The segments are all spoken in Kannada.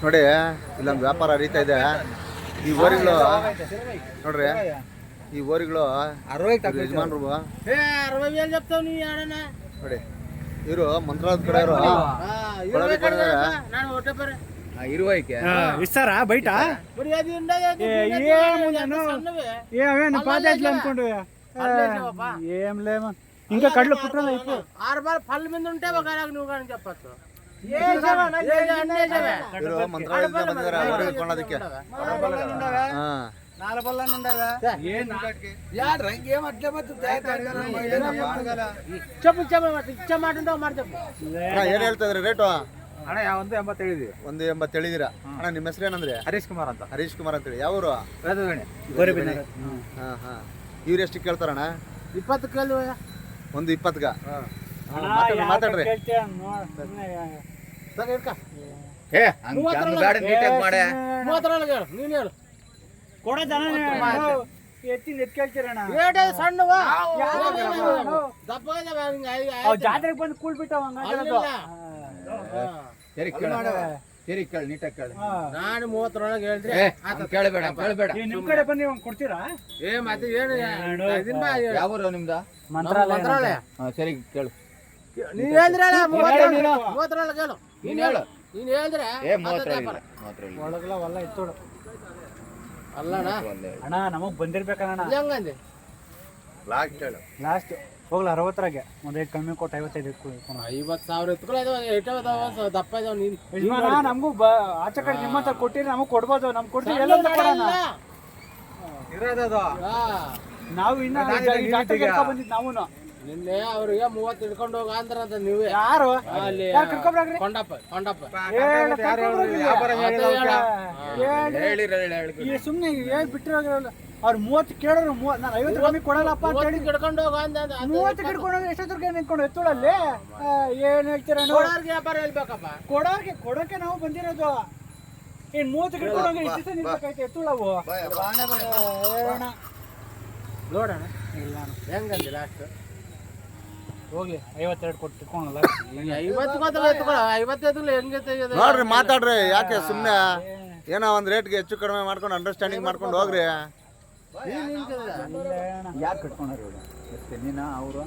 ನೋಡಿ ಇಲ್ಲೊಂದು ವ್ಯಾಪಾರ ಹರಿತಾ ಇದೆ ಈ ಓರಿಗಳು ನೋಡ್ರಿ ಈ ಓರಿಗಳು ಅರವೈ ಇವ್ರ ಯಜಮಾನ್ರು ఏ అరవై వేలు చెప్తావు నీ ఆడనా ನೋಡಿ ಇವರು ಮಂತ್ರಾಲಯದ ಕಡೆ ಇವರು ఇరవై కొడవలి కొడవలి. ನಾನು ಹೊಟ್ಟೆ ಬರ ಇರುವೈಕೆ ఇస్తారా బయట మరి అది ఉండదు అది ఏ, ఉండదు, ఏము అది నేను? సన్నవే. ఏమేమి పాతేట్లు అనుకుంటు అల్లేసావా? ఏం లేమ ఇంకా కళ్ళు పుట్టిన అయిపో ఆరు బాల్ పళ్ళ మీద ఉంటే ఒక నువ్వు కానీ చెప్పచ్చు ಇವರು ಏನ್ ಹೇಳ್ತಾ ರೇಟು? ಅಣ್ಣ ಒಂದು ಎಂಬತ್ತು ಹೇಳಿದೀವಿ. ಒಂದು ಎಂಬತ್ತು ಹೇಳಿದಿರ ಅಣ್ಣ ನಿಮ್ಮ ಹೆಸರು ಏನಂದ್ರೆ? ಹರೀಶ್ ಕುಮಾರ್ ಅಂತ. ಹರೀಶ್ ಕುಮಾರ್ ಅಂತೇಳಿ. ಯಾವರು ಇವ್ರು ಎಷ್ಟು ಕೇಳ್ತಾರಣ್ಣ? ಇಪ್ಪತ್ತು ಕೇಳಿದ್ವಿ ಒಂದು ಹಾ. ಮಾತಾಡ್ರಿ ಏ ಹಂಗ್ ಬೇಡ ನೀಟಾಗಿ ಮಾಡೆ. ಮೂವತ್ತರೊಳಗೆ ಹೇಳು ನೀನು ಹೇಳು. ಕೊಡ ಜನ ಎತ್ತಿ ಸಣ್ಣವ? ದಪ್ಪ ಜಾತ್ರೆಗೆ ಬಂದು ಕೂಳ್ ಬಿಟ್ಟಾವ ಅಲ್ಲಿಲ್ಲ. ಸರಿ ಕೇಳ. ಸರಿ ಕೇಳ ನೀಟಾಗಿ ಕೇಳ. ನಾನು ಮೂವತ್ತರೊಳಗೆ ಹೇಳ್ರಿ ಕೇಳಬೇಡ ಕೇಳಬೇಡ. ನಿಮ್ ಕಡೆ ಬಂದು ಇವಂಗ್ ಕೊಡ್ತೀರಾ? ಏ ಮತ್ತೆ ಏನು. ಯಾವ ನಿಮ್ದ? ಮಂತ್ರಾಲಯ. ಮಂತ್ರಾಲಯ. ಹಾ, ಸರಿ ಕೇಳು. ನೀನ್ ಹೇಳು ನೀನು. ಮೂವತ್ತರೊಳಗೆ ಹೇಳು. ನೀನ್ ಹೇಳು. ನೀನ್ ಹೇಳಿದ್ರೆ ಏ ಒಳಗಲ ಒಲ್ಲ ಅಲ್ಲಣ್ಣ. ಅಣ್ಣ ನಮಗ್ ಬಂದಿರ್ಬೇಕಣ್ಣ ಹೆಂಗಂದೆ ಲಾಸ್ಟ್ ಹೋಗ್ಲ ಅರವತ್ತರಾಗೆ. ಒಂದ್ ಐದು ಕಮ್ಮಿ ಕೊಟ್ಟು ಐವತ್ತೈದು ಇಟ್ಕೊಳ್ಳಿ ಐವತ್ತು ಸಾವಿರ ಎತ್ಕೊಳ್ಳೋ ಇದಾವ ಏಟೋ ಇದಾವ ದಪ್ಪ ಇದಾವ ನೀನ್. ನಮಗೂ ಬ ಆಚೆ ಕಡೆ ನಿಮ್ಮ ಹತ್ರ ಕೊಟ್ಟಿರಿ ನಮಗ್ ಕೊಡ್ಬೋದು. ನಮ್ ಕೊಡ್ತೀವಿ ಎಲ್ಲ ಕೊಡೋಣ ಇರೋದದು. ನಾವು ಇನ್ನ ನಾನು ಜಾ- ಈ ಇಲ್ಲಿ ಜಾತ್ರೆಗೆ ಬಂದಿದ್ ನಾವು ನಿನ್ನೆ ಅವ್ರಿಗೆ ಮೂವತ್ತು ಹಿಡ್ಕೊಂಡು ಹೋಗ ಅದ ನೀವೇ. ಯಾರು? ಅಲ್ಲಿ ಯಾರ್? ಕೊಂಡಪ್ಪ ಕೊಂಡಪ್ಪ. ಹೇಳು, ಈ ಸುಮ್ನೆ ಏನ್ ಬಿಟ್ಟಿರೋದ್ರಲ್ಲ ಅವ್ರು. ಮೂವತ್ತು ಕೇಳೋರು ಮೂವತ್ ನಾನು ಐವತ್ತು ಕಮ್ಮಿ ಕೊಡಲ್ಲಪ್ಪ ಅಂತ ಹೇಳಿ. ಮೂವತ್ತು ಹಿಡ್ಕೊಂಡು ಹೋಗ ಅಂದ ಅಂದ- ಅಂದ- ಮೂವತ್ತು ಹಿಡ್ಕೊಂಡು ಎಷ್ಟೊತ್ತಿಗೆ ನಿಂತ್ಕೊಂಡು ಎತ್ತೋಳಲ್ಲಿ ಏನ್ ಹೇಳ್ತೀರ ಕೊಡೋರ್ಗೆ ವ್ಯಾಪಾರ ಹೇಳ್ಬೇಕಪ್ಪ. ಕೊಡೋರ್ಗೆ ಕೊಡೋಕೆ ನಾವು ಬಂದಿರೋದು. ಏನ್ ಮೂವತ್ತು ಹೋಗಿ ಇಷ್ಟು ದಿವಸ ನಿಂತ್ಬೇಕಾಯ್ತು ಎತ್ತುಳವು ನೋಡೋಣ. ಇಲ್ಲ ಹೆಂಗಂದಿಲ್ಲ ಅಷ್ಟು ಲಾಸ್ಟ್ ಹೋಗ್ಲಿ ಐವತ್ತೆರಡು ಕೊಟ್ಟು ತಿಳ್ಕೊಳಲ್ಲ ಐವತ್ತು ಗೊತ್ತಲ್ಲ ಐವತ್ತು ಹೆಂಗೆ ತೆಗೆಯೋದು ನೋಡ್ರಿ ಮಾತಾಡ್ರಿ ಯಾಕೆ ಸುಮ್ಮನೆ ಏನೋ ಒಂದ್ ರೇಟ್ಗೆ ಹೆಚ್ಚು ಕಡಿಮೆ ಮಾಡ್ಕೊಂಡು ಅಂಡರ್ಸ್ಟ್ಯಾಂಡಿಂಗ್ ಮಾಡ್ಕೊಂಡು ಹೋಗ್ರಿ? ಯಾರು ಕಟ್ಕೊಂಡ್ರು ಅಷ್ಟೇ ನೀನ ಅವರು.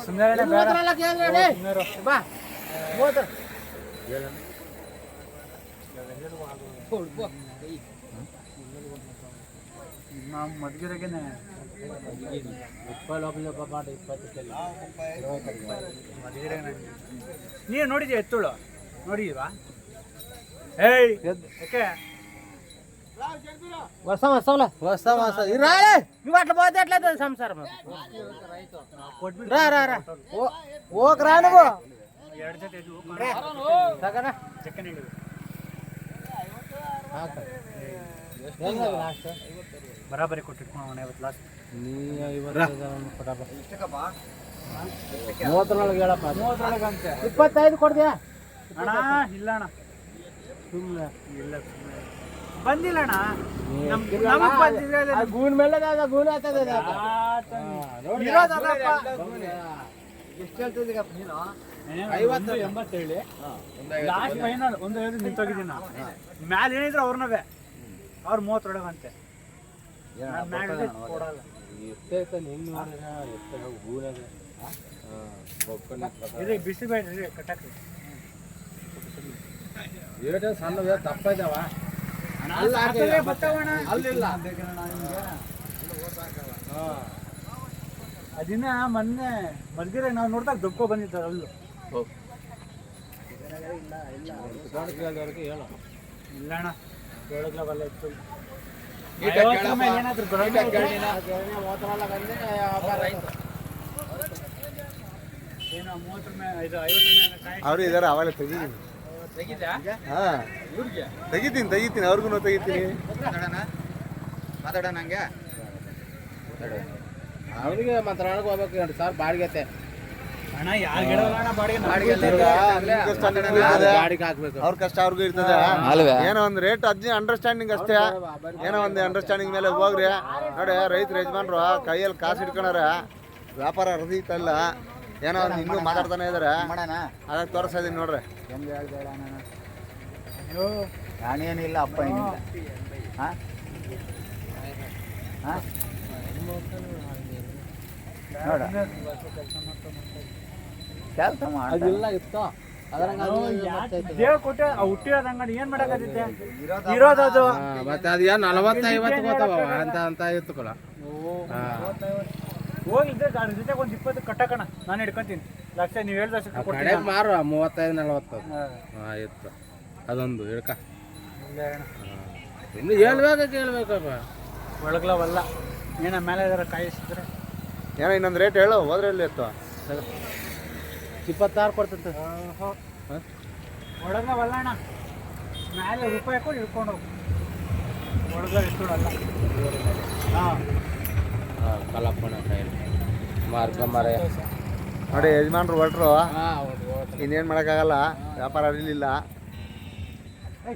ಸುಮ್ಮನೆ ನಾವು ಮದ್ಗಿರಾಗೇನೆ ಇಪ್ಪತ್ತು ಒಬ್ಬ ಪಾಠ ಇಪ್ಪತ್ತು ಕೆಲ. ನೀನು ನೋಡಿದ್ಯಾ ಎತ್ತುಳು? ನೋಡಿದೀವಾ ಏಯ್ ಯಾಕೆ? ಹೊಸ ಹೊಸವಲ್ಲ ಹೊಸ ಹೊಸ ಇರಾಳೆ ನೀವು ಅಟ್ಲ ಬೋದ ಅಟ್ಲ ಅದ ಸಂಸಾರ ಮಾಡು. ರಾ ರಾ ರಾ. ಓ- ಹೋಗ್ ರಾ ನೀವು. ಎರಡು ಜೊತೆ ಹಿಡಿದು ಹಾಕ. ಬರಾಬರಿ ಕೊಟ್ಟಿಟ್ಕೊಂಡು ಐವತ್ತು ಲಾಸ್ಟ್ ನೀ ಮೂವತ್ತರೊಳಗೆ ಹೇಳಪ್ಪ. ಮೂವತ್ತರೊಳಗೆ ಅಂತ. ಇಪ್ಪತ್ತೈದು ಕೊಡ್ದ್ಯಾ ಅಣ್ಣ ಇಲ್ಲ ಅಣ್ಣ. ಸುಮ್ಮನೆ ಇಲ್ಲ ಸುಮ್ಮನೆ ಬಂದಿಲ್ಲ ಅಣ್ಣ ನಮಗ್ ಬಂದಿದ್ರೆ ಗೂನ್ ಮೇಲೆ ಆಗ್ತದೆ ಅದಪ್ಪ. ಎಷ್ಟು ನೀನು? ಐವತ್ತು. ಎಂಬತ್ತೇಳಿ ಲಾಸ್ಟ್ ಫೈನಲ್ ಒಂದು ಐದು ನಿಂತೋಗಿದ್ದೀನಿ. ಮ್ಯಾಲ ಏನಿದ್ರು ಅವ್ರನ್ನವೇ ಅವ್ರು ಮೂವತ್ತು ಅಂತೆ ನಾನ್ ಮ್ಯಾಲ್ ಇಳಿದ್ ಕೊಡಲ್ಲ. ಇದು ಬಿಸಿ ಬೇಡ್ರಿ ಕಟ್ಟಕ್ರಿ ಏಟು ಸಣ್ಣ ದಪ್ಪ ಇದಾವ ಅಲ್ಲಿಲ್ಲ. ಅದಿನ ಮೊನ್ನೆ ಮಲ್ಗಿರ ನಾವು ನೋಡ್ದಾಗ ದೊಬ್ಕೊ ಬಂದಿದ್ದಾರೆ ಅಲ್ಲು. ಇಲ್ಲ ಇಲ್ಲ. ಇಲ್ಲ ಅಣ್ಣ ಕೇಳೋದ್ಲಾಗಲ್ಲ ಇತ್ತು. ಐವತ್ತರ. ಮೇಲೆ ಏನಾದ್ರು ಬರೋದು ನೀಟಾಗಿ ಕೇಳಿ. ನೀನು. ಮೂವತ್ತರೊಳಗೆ ಅಂದ್ರೆ ವ್ಯಾಪಾರ ಆಯ್ತು. ಏನೋ ಮೂವತ್ತರ ಮೇಲೆ ಇದು ಐವತ್ತರ ಮೇಲೆ ಕಾಯಿ ಅವ್ರು ಇದಾರೆ ಅವಾಗಲೇ ತೆಗಿತೀನಿ ಹಾ. ತೆಗಿತೀನಿ ತೆಗಿತೀನಿ ಅವ್ರಿಗೂ ತೆಗಿತೀನಿ. ಮಾತಾಡೋಣ? ಮಾತಾಡೋಣ ಹಂಗೆ? ಅವ್ರಿಗೆ ಮಂತ್ರಾಲಯಕ್ಕೆ ಹೋಗ್ಬೇಕು ಸರ್ ಸಾವಿರ ಬಾಡಿಗೆ ಅವ್ರ ಕಷ್ಟ ಅವ್ರಿಗೂ ಇರ್ತದೆ? ಏನೋ ಒಂದು ರೇಟ್ ಅಜ್ಜಿ ಅಂಡರ್ಸ್ಟ್ಯಾಂಡಿಂಗ್ ಅಷ್ಟೇ. ಏನೋ ಒಂದ್ ಅಂಡರ್ಸ್ಟ್ಯಾಂಡಿಂಗ್ ಮೇಲೆ ಹೋಗ್ರಿ. ನೋಡಿ ರೈತರ ಯಜಮಾನ್ರು ಕೈಯಲ್ಲಿ ಕಾಸು ಹಿಡ್ಕೊಳಾರ ವ್ಯಾಪಾರ ಹೃದಯ ಏನೋ ಏನೋ ಇನ್ನೂ ಮಾತಾಡ್ತಾನೆ ಇದಾರೆ. ಮಾಡೋಣ ಅದಕ್ಕೆ ತೋರಿಸ್ತಾ ಇದೀನಿ ನೋಡ್ರಿ. ನಾನೇನಿಲ್ಲ ಅಪ್ಪ ಏನಿಲ್ಲ. ಹಾಂ? ಹಾಂ? ನೋಡ. ಕೆಲಸ ಮಾಡ ಅದಿಲ್ಲ ಇತ್ತು ದೇವ್ ಕೊಟ್ಟೆ ಹುಟ್ಟಿರೋದ್ ಇರೋದ ಏನ್ ಮಾಡಕತ್ತಿದ್ದೆ? ಇರೋದದು ಮತ್ತೆ ಅದು ಏನು ನಲವತ್ತು ಐವತ್ತು ಗೊತ್ತವ ಅಂತ ಅಂತ ಇತ್ತು ಕೊಲ ಹೋಗಿದ್ದೆ ಅದ್ರ ಜೊತೆಗೆ ಒಂದ್ ಇಪ್ಪತ್ತು ಕಟ್ಟಕಣ ನಾನು ಹಿಡ್ಕೊಂತೀನಿ. ಲಕ್ಷ ನೀವ್ ಹೇಳ್ದಷ್ಟು ಕಡೆ ಮಾರು ಮೂವತ್ತೈದು ನಲವತ್ತು. ಇತ್ತು. ಅದೊಂದು ಅಣ್ಣ. ಇನ್ನು ಹೇಳ್ಬೇಕ ಕೇಳ್ಬೇಕಪ್ಪ. ಒಳಗ್ಲವಲ್ಲ. ಏನ ಮೇಲೆ ಇದಾರೆ ಕಾಯಿಸಿದ್ರೆ? ಏನೋ ಇನ್ನೊಂದು ರೇಟ್ ಹೇಳು ಹೋದ್ರೆ ಎಲ್ಲಿ ಇತ್ತು ಇಪ್ಪತ್ತಾರು ಕೊಡ್ತಂತ. ಮೇಲೆ ರೂಪಾಯಿ ಕೊಡಿ ಹಿಡ್ಕೊಂಡು ಹೋಗು. ಒಳಗ್ಲ ಇಟ್ಕೊಡಲ್ಲ ಹಾಂ. ಹಾಂ ಮರೆ ನೋಡಿ ಯಜಮಾನ್ರು ಹೊರಟ್ರು. ಹಾಂ ಇನ್ನೇನು ಮಾಡೋಕ್ಕಾಗಲ್ಲ? ವ್ಯಾಪಾರ ಅರಿಲಿಲ್ಲ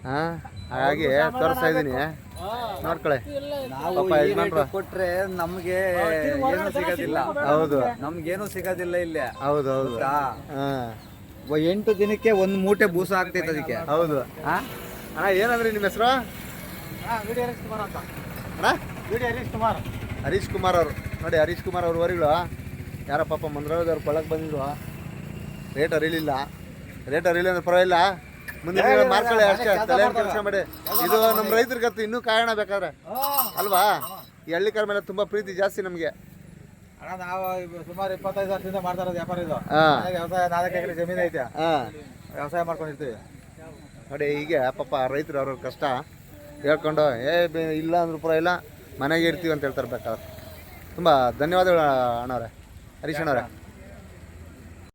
ಹಾಂ ಹಾಗಾಗಿ ತೋರಿಸ್ತಾ ಇದ್ದೀನಿ. ನೋಡ್ಕೊಳೆ. ನಾವು ಪಾಪ ಯಜಮಾನ್ರು. ಕೊಟ್ರೆ ನಮ್ಗೆ ಏನು ಸಿಗೋದಿಲ್ಲ. ಹೌದು. ನಮ್ಗೇನು ಸಿಗೋದಿಲ್ಲ ಇಲ್ಲಿ. ಹೌದು ಹೌದು. ಗೊತ್ತಾ? ಹಾಂ. ಒ- ಎಂಟು ದಿನಕ್ಕೆ ಒಂದು ಮೂಟೆ ಬೂಸ ಆಗ್ತೈತೆ ಅದಕ್ಕೆ. ಹೌದು. ಅಣ್ಣ ಏನಂದ್ರಿ ನಿಮ್ಮ ಹೆಸರು? ಹರೀಶ್ ಕುಮಾರ್ ಅಂತ. ಅಣ್ಣ? ವಿಡಿಯೋ ಹರೀಶ್ ಕುಮಾರ್ ಹರೀಶ್ ಕುಮಾರ್ ಅವರು. ನೋಡಿ ಹರೀಶ್ ಕುಮಾರ್ ಅವ್ರ ವರಿಗಳು. ಯಾರ ಪಾಪ ಮಂದ್ರದವ್ರು ಕೊಳಕ್ಕೆ ಬಂದಿದ್ರು ರೇಟ್ ಅರಿಲಿಲ್ಲ. ರೇಟ್ ಅರಿಲಿಲ್ಲ ಅಂದ್ರೆ ಪರವಾಗಿಲ್ಲ. ಮುಂದಿನ ದಿನ ಮಾರ್ಕೊಳ್ಳಿ ಅಷ್ಟೇ ತಲೆ ಕೆಲಸ ಮಾಡಿ. ಇದು ನಮ್ಮ ರೈತರಿಗತ್ತು ಇನ್ನೂ ಕಾರಣ ಬೇಕಾದ್ರೆ. ಅಲ್ವಾ? ಈ ಹಳ್ಳಿಕಾರ ಮೇಲೆ ತುಂಬ ಪ್ರೀತಿ ಜಾಸ್ತಿ ನಮಗೆ. ನಾವು ಸುಮಾರು ಇಪ್ಪತ್ತೈದು ವರ್ಷದಿಂದ ಮಾಡ್ತಾ ಇರೋದು ವ್ಯಾಪಾರ ಇದು. ವ್ಯವಸಾಯ ನಾಲ್ಕು ಎಕರೆ ಜಮೀನು ಐತೆ. ವ್ಯವಸಾಯ ಮಾಡ್ಕೊಂಡಿರ್ತೀವಿ. ನೋಡಿ ಹೀಗೆ ಪಾಪ ರೈತರು ಅವ್ರ ಕಷ್ಟ. ಹೇಳ್ಕೊಂಡು ಏ ಇಲ್ಲ ಅಂದ್ರೂ ಪರ ಇಲ್ಲ ಮನೆಗೆ ಇರ್ತೀವಿ ಅಂತ ಹೇಳ್ತಾರೆ ಬೇಕಾದ್ರೆ. ತುಂಬ ಧನ್ಯವಾದಗಳು ಅಣ್ಣವ್ರೆ ಹರೀಶ್ ಅಣ್ಣವ್ರೆ.